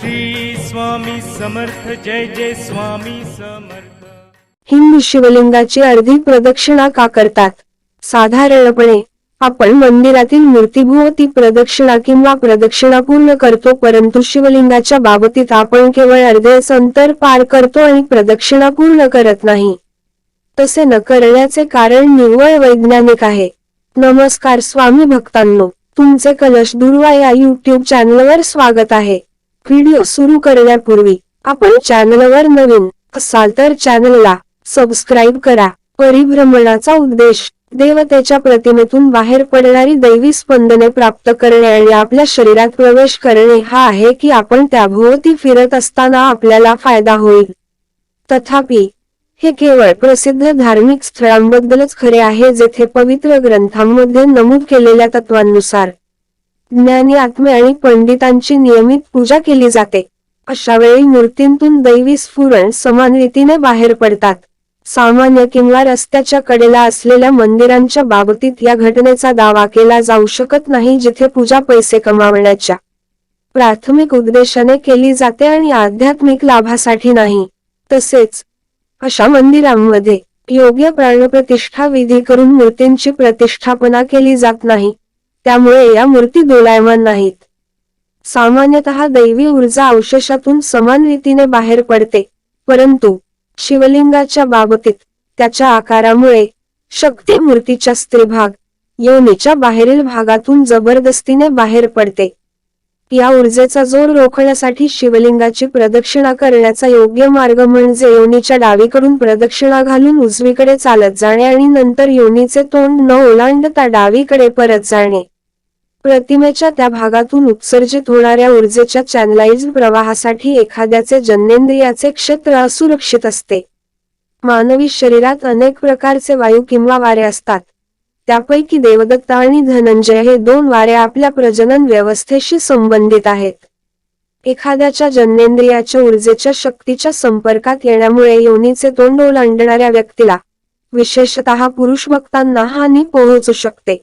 श्री स्वामी समर्थ जय जय स्वामी समर्थ. हिंदू शिवलिंगाची अर्धी प्रदक्षिणा का करतात? साधारणपणे आपण मंदिरातील मूर्तीभोवती प्रदक्षिणा किंवा प्रदक्षिणा पूर्ण करतो परंतु शिवलिंगाच्या बाबतीत आपण केवळ अर्धे अंतर पार करतो आणि प्रदक्षिणा पूर्ण करत नाही. तसे न करण्याचे कारण निव्वळ वैज्ञानिक आहे. नमस्कार स्वामी भक्तांनो तुमचे कलश दुर्वा या युट्यूब चॅनलवर स्वागत आहे. व्हिडिओ सुरू करण्यापूर्वी आपण चॅनलवर नवीन असाल तर चॅनलला सबस्क्राईब करा. परिभ्रमणाचा उद्देश देवतेच्या प्रतिमेतून बाहेर पडणारी दैवी स्पंदने प्राप्त करणे आणि आपल्या शरीरात प्रवेश करणे हा आहे की आपण त्याभोवती फिरत असताना आपल्याला फायदा होईल. तथापि हे केवळ प्रसिद्ध धार्मिक स्थळांबद्दलच खरे आहे जेथे पवित्र ग्रंथांमध्ये नमूद केलेल्या तत्वांनुसार ज्ञानी आत्मे आणि पंडितांची नियमित पूजा केली जाते. अशा वेळी मूर्तींतून दैवी स्फुरण समान रीतीने बाहेर पडतात. सामान्य किंवा रस्त्याच्या कडेला असलेल्या मंदिरांच्या बाबतीत या घटनेचा दावा केला जाऊ शकत नाही जिथे पूजा पैसे कमावण्याच्या प्राथमिक उद्देशाने केली जाते आणि आध्यात्मिक लाभासाठी नाही. तसेच अशा मंदिरांमध्ये योग्य प्राणप्रतिष्ठा विधी करून मूर्तींची प्रतिष्ठापना केली जात नाही. त्यामुळे या मूर्ती दोलायमान नाहीत. सामान्यतः दैवी ऊर्जा अवशेषातून समान रीतीने बाहेर पडते परंतु शिवलिंगाच्या बाबतीत त्याच्या आकारामुळे शक्ती मूर्तीच्या स्त्रीभाग योनीच्या बाहेरील भागातून जबरदस्तीने बाहेर पडते. या ऊर्जेचा जोर रोखण्यासाठी शिवलिंगाची प्रदक्षिणा करण्याचा योग्य मार्ग म्हणजे योनीच्या डावीकडून प्रदक्षिणा घालून उजवीकडे चालत जाणे आणि नंतर योनीचे तोंड न ओलांडता डावीकडे परत जाणे. प्रतिमेच्या त्या भागातून उत्सर्जित होणाऱ्या ऊर्जेच्या चॅनलाइज प्रवाहासाठी एखाद्याचे जन्नेंद्रियाचे क्षेत्र असुरक्षित असते. मानवी शरीरात अनेक प्रकारचे वायू किंवा वारे असतात. त्यापैकी देवदत्त आणि धनंजय हे दोन वारे आपल्या प्रजनन व्यवस्थेशी संबंधित आहेत. एखाद्याच्या जन्नेंद्रियाच्या ऊर्जेच्या शक्तीच्या संपर्कात येण्यामुळे योनीचे तोंड ओलांडणाऱ्या व्यक्तीला विशेषतः पुरुष भक्तांना हानी पोहोचू शकते.